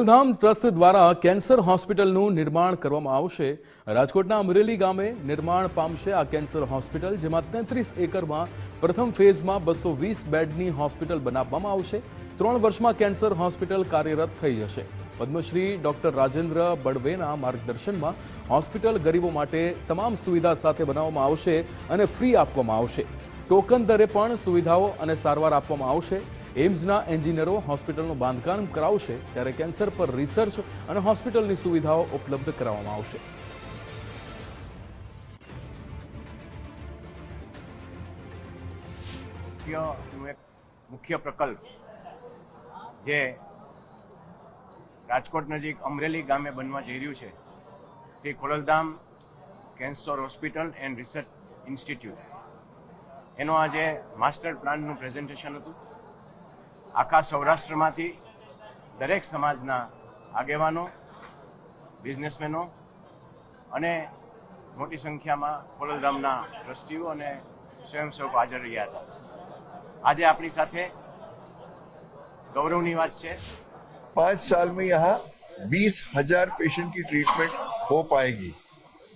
ધામ trust દ્વારા cancer હોસ્પિટલનું નિર્માણ કરવામાં આવશે. રાજકોટના અમરેલી ગામે નિર્માણ પામશે આ કેન્સર હોસ્પિટલ, જેમાં તેત્રીસ એકરમાં પ્રથમ ફેઝમાં બસો વીસ બેડની હોસ્પિટલ બનાવવામાં આવશે. ત્રણ વર્ષમાં કેન્સર હોસ્પિટલ કાર્યરત થઈ જશે. પદ્મશ્રી ડોક્ટર રાજેન્દ્ર બળવેના માર્ગદર્શનમાં હોસ્પિટલ ગરીબો માટે તમામ સુવિધા સાથે બનાવવામાં આવશે અને ફ્રી આપવામાં આવશે. ટોકન દરે પણ સુવિધાઓ અને સારવાર આપવામાં આવશે. એમ્સના એન્જિનિયરો હોસ્પિટલનું બાંધકામ કરાવશે ત્યારે કેન્સર પર રિસર્ચ અને હોસ્પિટલની સુવિધાઓ ઉપલબ્ધ કરાવવામાં આવશે. મુખ્યનું મુખ્ય પ્રકલ્પ જે રાજકોટ નજીક અમરેલી ગામે બનવા જઈ રહ્યું છે, Shri Khodaldham cancer hospital and research institute. એનો આજે માસ્ટર પ્લાનનું પ્રેઝન્ટેશન હતું. આખા સૌરાષ્ટ્રમાંથી દરેક સમાજના આગેવાનો બિઝનેસમેનો અને મોટી સંખ્યામાં ખોડલધામના ટ્રસ્ટીઓ અને સ્વયંસેવકો હાજર રહ્યા હતા આજે આપણી સાથે ગૌરવની વાત છે पाँच साल में यहाँ बीस हजार पेशेंट की ट्रीटमेंट हो पाएगी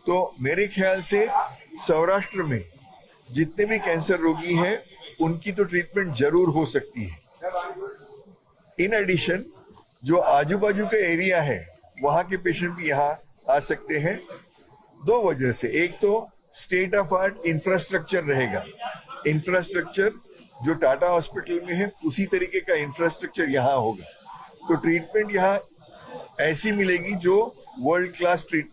तो मेरे ख्याल से सौराष्ट्र में जितने भी कैंसर रोगी हैं उनकी तो ट्रीटमेंट जरूर हो सकती है इन एडिशन जो आजू बाजू का एरिया है, वहाँ के पेशेंट भी यहाँ आ सकते हैं। दो वजह से। एक तो स्टेट ऑफ़ आर्ट इंफ्रास्ट्रक्चर रहेगा। इंफ्रास्ट्रक्चर जो टाटा हॉस्पिटल में है, उसी तरीके का इंफ्रास्ट्रक्चर यहाँ होगा। तो ट्रीटमेंट यहाँ ऐसी मिलेगी जो वर्ल्ड क्लास ट्रीटमेंट